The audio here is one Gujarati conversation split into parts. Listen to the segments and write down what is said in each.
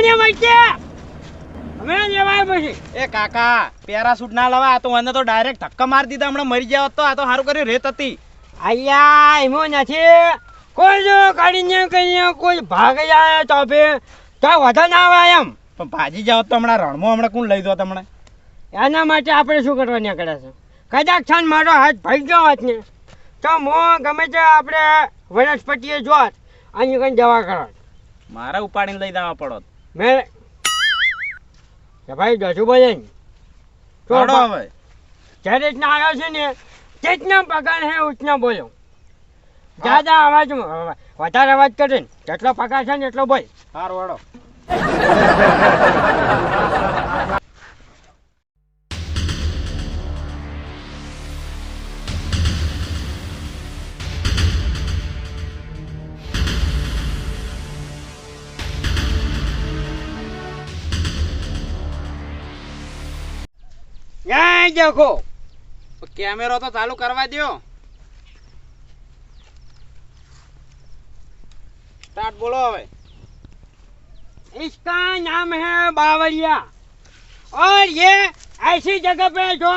મને મળશે અમે લેવાય પછી. એ કાકા પેરાસૂટ ના લવા આ તો મને તો ડાયરેક્ટ ધક્કા મારી દીધા. હમણાં મરી જાવ તો આ તો સારું કર્યું રેત હતી. અલ્યા એમાં નથી કોઈ જો કાઢીને કહીએ કોઈ ભાગ જાય તો બે વધા ના આવે એમ. પણ ભાજી જાવ તો હમણાં રણમાં હમણાં કોણ લઈ દો તમને એના માટે આપણે શું કરવા નીકળે છે? કદાચ છાન મારો હાથ ભાઈ ગયો હોત ને તો મો ગમે તે આપણે વનસ્પતિએ જોત અહીં કઈ દવા કરો. મારા ઉપાડીને લઈ જવા પડો મેં કે ભાઈ તો હવે. જે રીતના આવ્યો છે ને તેટના પગાર હે ઉતના બોલો. જ્યાદા અવાજ વધારે અવાજ કરે ને. જેટલો પગાર છે ને એટલો બોલ. સારું વડો ન્યાય દેખો કેમેરો તો ચાલુ કરવા દ્યો સ્ટાર્ટ બોલો હવે इसका नाम है बावरिया और ये ऐसी जगह पे जो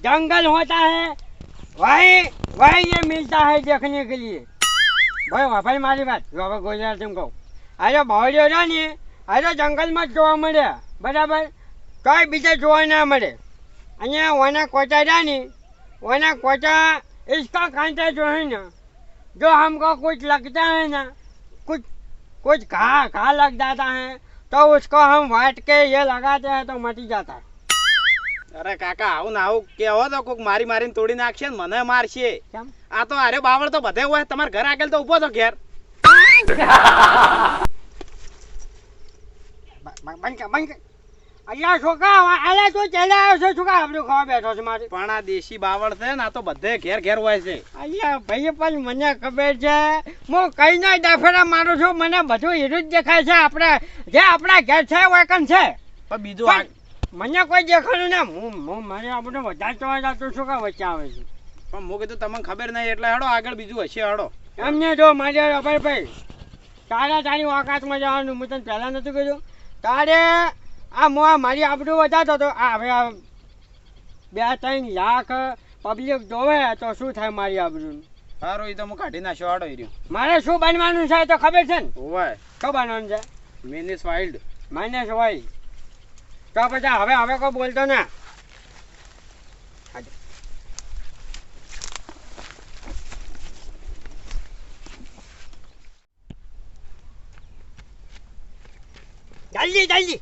जंगल होता है वही वही ये मिलता है देखने के लिए ભાઈ વાપરી મારી વાત જો હવે ગુજરાતી કહું અરે બાવળીઓ છે ને અરે જંગલમાં જ જોવા મળે બરાબર કઈ બીજે જોવા ના મળે અહીંયા ઓના કોચા રહ્યા ને ઓના કોચા इसका कांटा जो है ना जो हमको कुछ लगता है ना कुछ कुछ घा घा लग जाता है तो उसको हम वाट के ये लगाते हैं तो मटी जाता है અરે કાકા આવું ને આવું કેવો તો કોક મારી મારીને તોડી નાખશે ને મને મારશે કેમ આ તો અરે બાવળ તો બધે હોય તમારા ઘર આગળ તો ઊભો તો ઘેર બ- બ- બંધ કર બંધ કર અહીંયા છોકરા આલે તો ચેલા આવ્યો છે? છોકરા આપણે ખાવા બેઠો છે મારી? પણ આ દેશી બાવળ છે ને આ તો બધે ઘેર ઘેર હોય છે. અહીંયા ભાઈ પણ મને ખબર છે હું કઈ ના દાફેરા મારું છું મને બધું એટલું જ દેખાય છે. આપણે જે આપણા ઘેર છે વાકન છે. પણ બીજું મને કોઈ દેખાડું ને. હું હું મારે આપણે વધારે તો જતો છું કે વચ્ચે આવે છે? પણ હું કીધું તમને ખબર નહીં એટલે હડો આગળ બીજું હશે હડો. એમને જો મારે ભાઈ ભાઈ તારે તારી ઓકાતમાં જવાનું હું તને પહેલાં નથી કીધું. તારે આ મો આ મારી આપડું વધારતો આ હવે બે ત્રણ લાખ પબ્લિક જોવે તો શું થાય મારી આપડું સારું એ તો હું કાઢી નાખ્યો આડો રહ્યું. મારે શું બનવાનું છે તો ખબર છે ને? હોય શું બનવાનું છે? મિનિસ વાઇલ્ડ માઇનસ વાઇલ્ડ તો પછી હવે હવે કોઈ બોલતો ના? જલ્દી જલ્દી.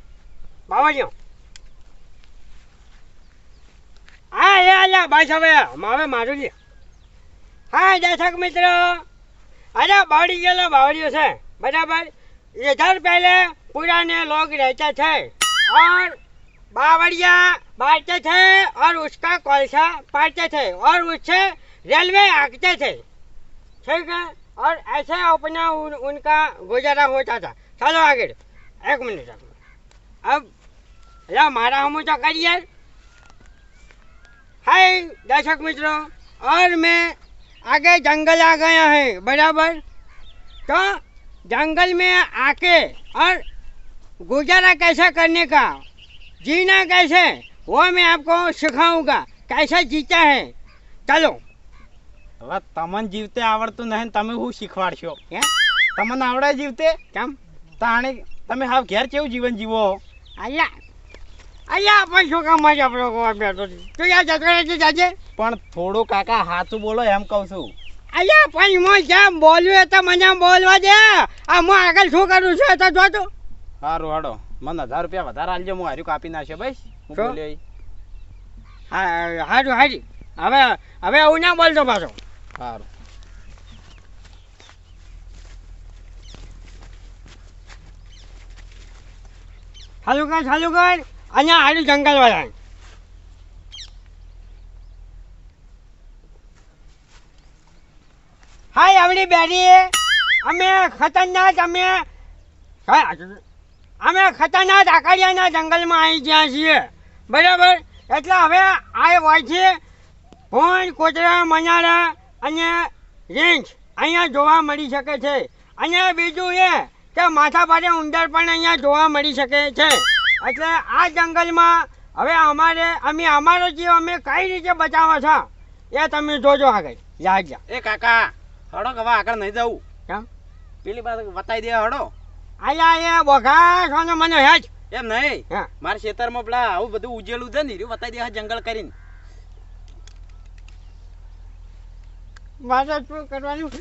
બાવાજીઓ હા એ અલ્યા બસ હવે હવે મારું લે હા દર્શક મિત્રો અરે બાવડી ગયેલો બાવડીઓ છે બરાબર इधर पहले पुराने लोग रहते थे और बावड़िया बांटते थे और उसका कोलसा पाते थे और उससे रेलवे आगते थे ठीक है और ऐसे अपना उन, उनका गुजारा होता था चलो आगे एक मिनट एक मिनट। अब या मारा हम तो करिए हाय दर्शक मित्रों और मैं आगे जंगल आ गया है बराबर तो जंगल में आके और गुजारा कैसा करने का जीना कैसे वो मैं आपको सिखाऊंगा कैसे जीता है चलो હવે તમને જીવતે આવડતું નહીં ને તમે શું શીખવાડશો હે? તમને આવડે જીવતે કેમ તાણે તમે હાવ ઘેર કેવું જીવન જીવો અલ્યા. અલ્યા પણ શું કામ માટે આપણો ગોવા બેઠો છે? તું યાર જતો જાજે? પણ થોડું કાકા સાચું બોલો એમ કહું છું. અલ્યા પણ હું જેમ બોલ્યું એ તો મને બોલવા દે. આ હું આગળ શું કરું છું એ તો જો તું સારું હાડો. મને હજાર રૂપિયા વધારે આલજો હું હાર્યું કાપી નાખશે ભાઈ હું? બોલ્યો હા હારું હારી. હવે હવે એવું ના બોલતો પાછો. સારું ચાલુ કર ચાલુ કર અહીંયા હારું જંગલ વાળા હાય આવડી બેરી, અમે ખતરનાક, અમે અમે ખતરનાક આકાડિયાના જંગલમાં આવી ગયા છીએ. બરાબર? એટલે હવે આ હોય છે ભોંડ કોતરા મનારા અને રેન્જ અહીંયા જોવા મળી શકે છે. અને બીજું એ કે માથા ભારે ઉંદર પણ અહીંયા જોવા મળી શકે છે. એટલે આ જંગલમાં હવે અમારે અમે અમારો જીવ અમે કઈ રીતે બચાવો છો? એ તમે જોજો આગળ. જાજા એ કાકા હડો હવે આગળ નહીં જવું. કેમ? પેલી બાજુ બતાવી દે હડો. આયા એ બોઘા સોનો મને હેજ. એમ નહીં. મારા ખેતરમાં પેલા આવું બધું ઉજેલું છે ને રહ્યું બતાવી દે જંગલ કરીને. મારે શું કરવાનું?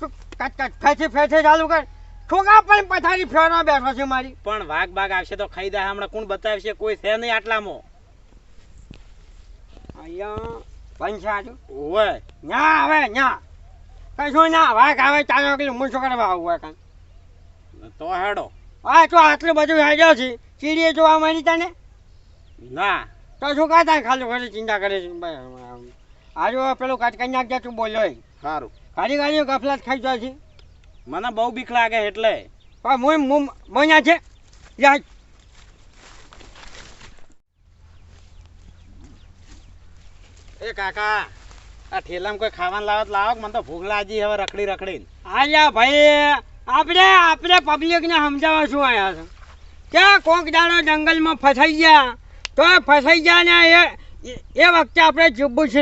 કટ કટ ફેંચી ફેંચી ચાલુ કર. છોકરા પણ પથારી ફેરવા બેઠો છે મારી. પણ વાઘ બાગ આવશે તો ખાઈ દે હમણાં કોણ બતાવશે? કોઈ છે નહીં આટલામાં. અહીંયા પંચાયત. ઓય ન્યા આવે ના કશું ના વાઘ આવે ચાલો કે હું શું કરવા આવું હોય કાં તો હેડો. આ તો આટલું બધું હેડ્યો છે. ચીડીએ જોવા મળી તને? ના. તો શું કાતા ખાલી ખરી ચિંતા કરે છે? આજુ પેલું કટ કરી નાખજે તું બોલ્યો. સારું ખાલી ખાલી ગફલાત ખાઈ જાય છે. મને બહુ બીક લાગે એટલે. પણ હું હું મોયા છે. યા એ કાકા આ ઠેલામાં કોઈ ખાવાનું લાવો લાવો મને તો ભૂખ લાગી હવે રખડી રખડી આયા ભાઈ આપણે આપણે પબ્લિકને સમજાવવા શું આવ્યા છે? ક્યાં કોક દાડો જંગલમાં ફસાઈ ગયા? તો ફસાઈ ગયા ને એ એ- એ વખતે આપણે જુબ્બુ છે.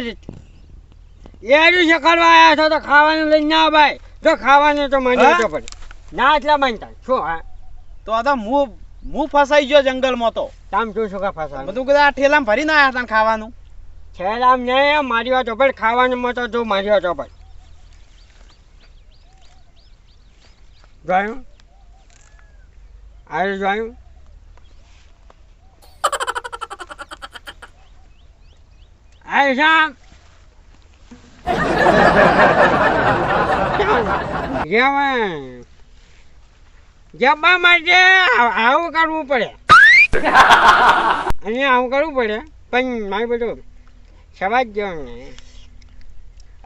એનું શીખવાડવા આવ્યા છો તો ખાવાનું લઈને ના ભાઈ. જો ખાવાનું તો મને? તો પડે ના એટલા માનતા. શું હા? તો આ હું હું ફસાઈ ગયો જંગલમાં તો. તામ તું શું કા ફસાય બધું કદા ઠેલામાં આવ્યા હતા ને ખાવાનું. ઠેલામ ને મારી વાત ઉપર ખાવાનું માં તો જો મારી વાત પર જોયું? આવ્યું જોયું? આવ્યું સાહેબ. જવા માટે આવું કરવું પડે. અહીંયા આવું કરવું પડે પણ મારે બધું સવાજ જવાનું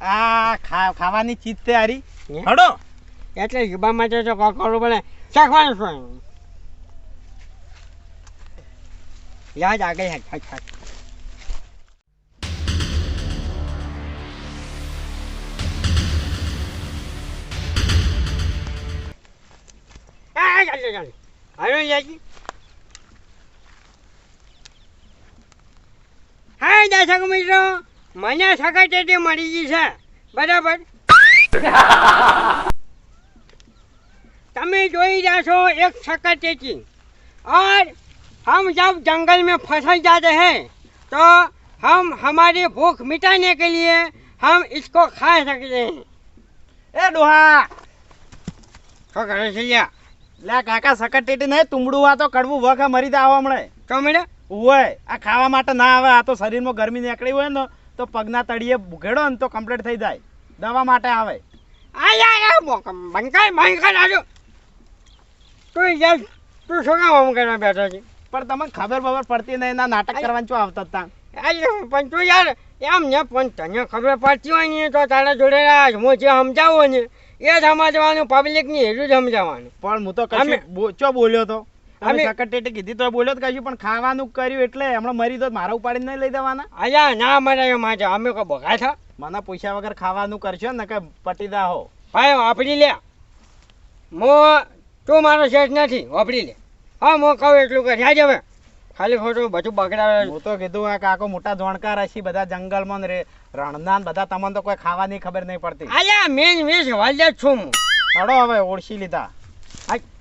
આ ખાવાની ચીજ તૈયારી? હડો. એટલે યુવા માટે તો કરવું પડે. શીખવાનું શું? યાદ આગળ હાથ હેઠ હાલો જાજી હા દર્શક મિત્રો મને સગાટેટી મળી ગઈ છે બરાબર તમે જોઈ રહ્યા છો એક સકાટેટી और हम जब जंगल में फसल जाते हैं तो हम हमारी भूख मिटाने के लिए हम इसको खा सकते हैं ए डोहा तो कर लिया લે કાકા સકટેટી નહીં તુંબડું આ તો કડવું વખે મરી જાવ હમણે. મેડમ ઓય આ ખાવા માટે ના આવે આ તો શરીરમાં ગરમી નીકળી હોય ને તો પગના તળિયે ભૂખેડો ને તો કમ્પ્લીટ થઈ જાય. દવા માટે આવે. બંકાય તું યાર તું શું કામ આમ બેઠો છે? પણ તમને ખબર બબર પડતી નહીં ના નાટક કરવાનું શું આવતા હતા? પણ તું યાર એમ ને પણ તને ખબર પડતી હોય ને તો તારા જોડે. હું જે સમજાવું ને એ સમજવાનું પબ્લિકની એટલું જ સમજાવવાનું પણ હું તો કશું ચો બોલ્યો તો? અમે- સકટેટી કીધી તો બોલ્યો તો કશું પણ ખાવાનું કર્યું એટલે હમણાં મરી તો મારા ઉપાડીને નહીં લઈ દેવાના અલ્યા ના મરાયો માટે અમે કો બગા થા? મને પૂછ્યા વગર ખાવાનું કરશો ને કે પટીદા હો. ભાઈ વાપરી લે. મો તું મારો શેઠ નથી વાપરી લે. હા મો કહું એટલું કરી. જ હવે. ખાલી ખોટું બધું બગડાવે હું તો કીધું આ કાકો મોટા જોણકાર હશે બધા જંગલમાં ને રે રણના બધા તમને તો કોઈ ખાવાની ખબર નહીં પડતી. અલ્યા મેન વીસ વાલ્યા છું હું. હડો હવે ઓળખી લીધા. અલ્યા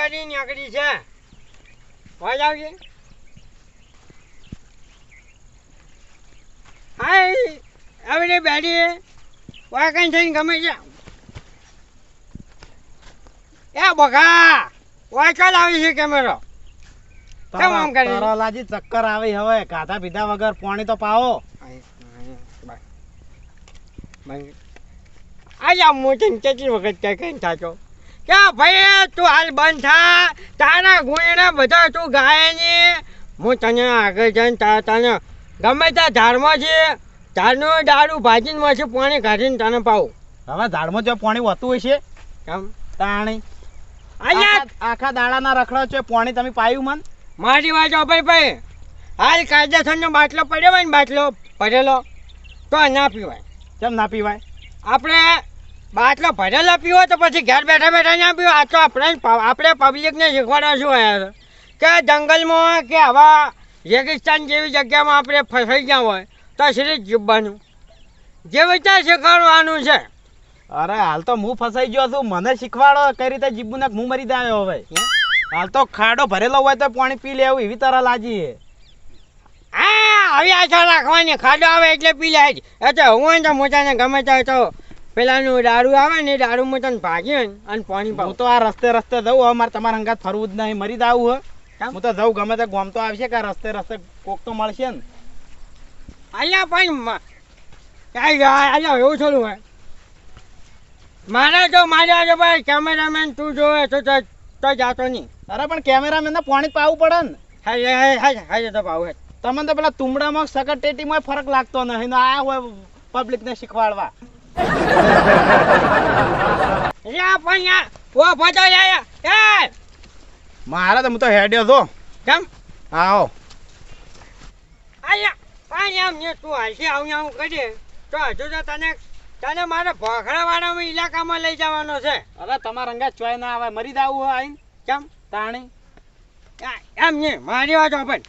ગાડી નીકળી છે. હોય આવજે. હાય આવડે બેડી વાકન થઈને ગમે છે. એ બગા વાયકલ આવી છે કેમેરો? કેમ આમ કરી? તરલાજી ચક્કર આવી હવે ખાધા પીધા વગર પાણી તો પાવો. આજા મોટી કેટલી વખત કઈ કઈ થાચો. ક્યાં ભાઈ તું હાલ બંધ થા. તારા ગુણના બધા તું ગાય નહીં હું તને આગળ જઈને તારા તને ગમે ત્યાં ધારમાં છે. ધારનું દારૂ ભાજીને મળશે પાણી કાઢીને તને પાવું હવે ઝાડમાં જો પાણી હોતું હોય છે કેમ? તાણી. અહીંયા આખા આખા દાડાના રખડો છે પાણી તમે પાયું મન? મારી વાત ભાઈ ભાઈ. હાલ કાયદેસરનો બાટલો પડ્યો હોય ને બાટલો પડેલો તો ના પીવાય. કેમ ના પીવાય? આપણે બાટલો ભરેલો પીવો તો પછી ઘેર બેઠા બેઠા ના પીવો. આ તો આપણે આપણે પબ્લિકને શીખવાડવા શું આવ્યા કે જંગલમાં કે આવા રેગિસ્તાન જેવી જગ્યામાં આપણે ફસાઈ ગયા હોય તો શ્રી જીવવાનું જેવી રીતે શીખવાડવાનું છે. અરે હાલ તો હું ફસાઈ ગયો છું. મને શીખવાડો. કઈ રીતે જીબુને હું મરી જાય હવે? હાલ તો ખાડો ભરેલો હોય તો પાણી પી લેવું એવી તરહ લાજી. હા. આવી આશા રાખવાની ખાડો આવે એટલે પી લે જ. એ હું ને તો મોટાને ગમે ત્યાં તો પેલાનું દારૂ આવે ને દારૂમાં તને ભાગી અને પાણી હું તો આ રસ્તે રસ્તે જવું હવે મારે તમારા હંગાત ફરવું જ નહીં મરી દાવું હે. હું તો જઉં ગમે તે ગોમ તો આવશે કે આ રસ્તે રસ્તે કોક તો મળશે ને. અહીંયા પણ અહીંયા એવું થોડું હોય. મારે જો મારે જો ભાઈ કેમેરામેન તું જોવે તો તો તો જાતો નહીં. અરે પણ કેમેરામેન ને પાણી પાવું પડે ને. હા હા હા તો ભાવ હે તમને તો પેલા તુમડામાં સકટેટીમાં ફરક લાગતો નહીં ને આયા હોય પબ્લિકને શીખવાડવા. મારે તો હું તો હેડ્યો હતો કેમ? આવો. તને તને મારે ભોખડાવાળા ઇલાકામાં લઈ જવાનો છે. અરે તમારા અંગે ચોય ના આવે મરી જાવું આવીને કેમ? તાણી. એમ નહીં મારી વાત પણ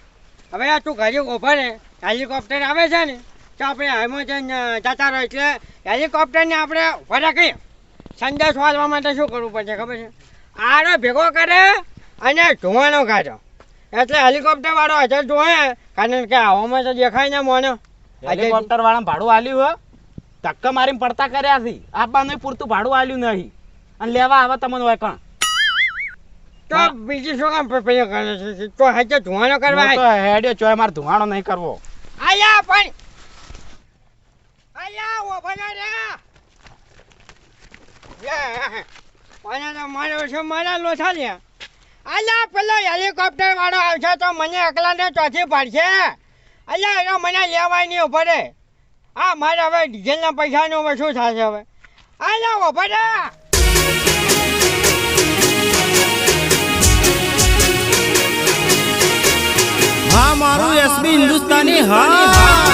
હવે આ તું ઘરે ઊભા રહે હેલિકોપ્ટર આવે છે ને તો આપણે હેમોજન જતા રહો એટલે હેલિકોપ્ટરને આપણે ઊભા રાખીએ સંદેશ વાંચવા માટે શું કરવું પડશે ખબર છે આડો ભેગો કરે અને ધોવાનો કાઢો એટલે હેલિકોપ્ટર વાળો હજાર ધોવે કારણ કે હવામાં તો દેખાય ને મોને હેલિકોપ્ટર વાળા ભાડું આલ્યું હો ધક્કા મારીને પડતા કર્યા છે આપવાનું પૂરતું ભાડું આલ્યું નહીં અને લેવા આવે તમને હોય કણ તો બીજું શું કામ પેલું કરે છે તો હજે ધોવાનો કરવા હેડ્યો ચોય મારે ધોવાનો નહીં કરવો આયા પણ આયા ઊભા ના રે લે. હેલિકોપ્ટર વાળો આવશે તો મને એકલાને ચોથી પાડશે. આયા એનો મને લેવાય નહીં ઊભો રે. હા, મારે હવે ડીઝલના પૈસાનું શું થશે હવે. આયા ઊભો રે. હા, મારું એસબી હિન્દુસ્તાની હા.